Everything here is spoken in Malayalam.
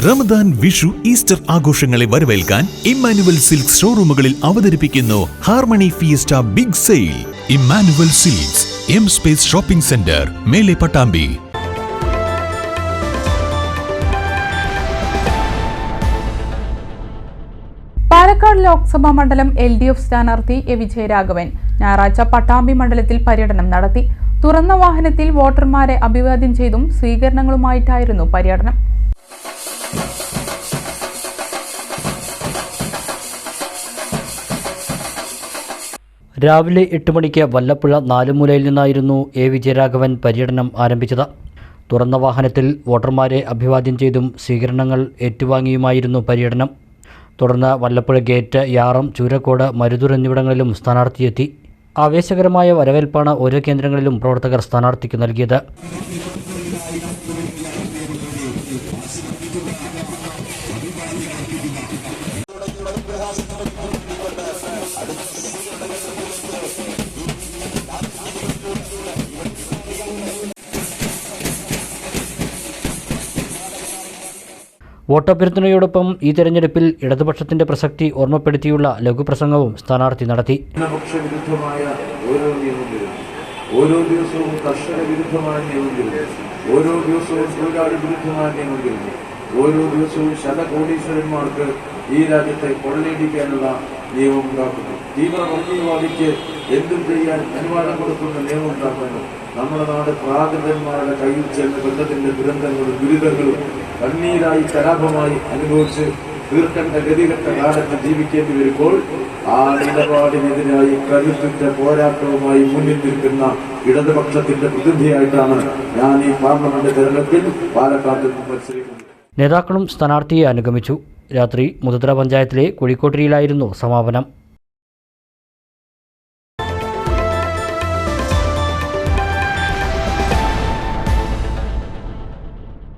റമദാൻ വിഷു ഈസ്റ്റർ ആഘോഷങ്ങളെ വരവേൽക്കാൻ ഇമ്മാനുവൽ സിൽക്സ് ഷോറൂമുകളിൽ അവതരിപ്പിക്കുന്നു harmony fiesta big sale. Emmanuel silks M space shopping centre മേലെ പട്ടാമ്പി. പാലക്കാട് ലോക്സഭാ മണ്ഡലം എൽ ഡി എഫ് സ്ഥാനാർത്ഥി എ വിജയരാഘവൻ ഞായറാഴ്ച പട്ടാമ്പി മണ്ഡലത്തിൽ പര്യടനം നടത്തി. തുറന്ന വാഹനത്തിൽ വോട്ടർമാരെ അഭിവാദ്യം ചെയ്തും സ്വീകരണങ്ങളുമായിട്ടായിരുന്നു പര്യടനം. രാവിലെ എട്ട് മണിക്ക് വല്ലപ്പുഴ നാലുമൂലയിൽ നിന്നായിരുന്നു എ. വിജയരാഘവൻ പര്യടനം ആരംഭിച്ചത്. തുറന്ന വാഹനത്തിൽ വോട്ടർമാരെ അഭിവാദ്യം ചെയ്തും സ്വീകരണങ്ങൾ ഏറ്റുവാങ്ങിയുമായിരുന്നു പര്യടനം. തുടർന്ന് വല്ലപ്പുഴ ഗേറ്റ് യാറം ചൂരക്കോട് മരുതൂർ എന്നിവിടങ്ങളിലും സ്ഥാനാർത്ഥിയെത്തി. ആവേശകരമായ വരവേൽപ്പാണ് ഓരോ കേന്ദ്രങ്ങളിലും പ്രവർത്തകർ സ്ഥാനാർത്ഥിക്ക് നൽകിയത്. വോട്ടഭ്യർത്ഥനയോടൊപ്പം ഈ തെരഞ്ഞെടുപ്പിൽ ഇടതുപക്ഷത്തിന്റെ പ്രസക്തി ഓർമ്മപ്പെടുത്തിയുള്ള ലഘുപ്രസംഗവും സ്ഥാനാർത്ഥി നടത്തി. ഓരോ ദിവസവും കർഷക വിരുദ്ധമായ നിയമങ്ങളും ഓരോ ദിവസവും തൊഴിലാളി വിരുദ്ധമായ നിയമങ്ങളും ഓരോ ദിവസവും ശതകോടീശ്വരന്മാർക്ക് ഈ രാജ്യത്തെ കൊള്ളയടിക്കാനുള്ള നിയമം ഉണ്ടാക്കുന്നു തീവ്ര വർഗീയവാദിക്ക് എന്തും ചെയ്യാൻ അനുവാദം കൊടുക്കുന്ന നിയമം ഉണ്ടാക്കുന്നു. നമ്മുടെ നാട് പ്രാകൃതന്മാരുടെ കയ്യിൽ ചെന്ന് ബന്ധത്തിന്റെ ദുരന്തങ്ങളും ദുരിതങ്ങളും കണ്ണീരായി കലാപമായി അനുഭവിച്ച് തീർക്കേണ്ട ഗതികെട്ട കാലത്ത് ജീവിക്കേണ്ടി വരുമ്പോൾ ആ നിലപാടിനെതിരായി കരുത്തിന്റെ പോരാട്ടവുമായി മുന്നിൽ നിൽക്കുന്ന ഇടതുപക്ഷത്തിന്റെ പ്രതിനിധിയായിട്ടാണ് ഞാൻ ഈ പാർലമെന്റ് തെരഞ്ഞെടുപ്പിൽ പാലക്കാട്ടിൽ മത്സരിക്കുന്നത്. നേതാക്കളും സ്ഥാനാർത്ഥിയെ അനുഗമിച്ചു. രാത്രി മുതത്ര പഞ്ചായത്തിലെ കുഴിക്കോട്ടിരിയിലായിരുന്നു സമാപനം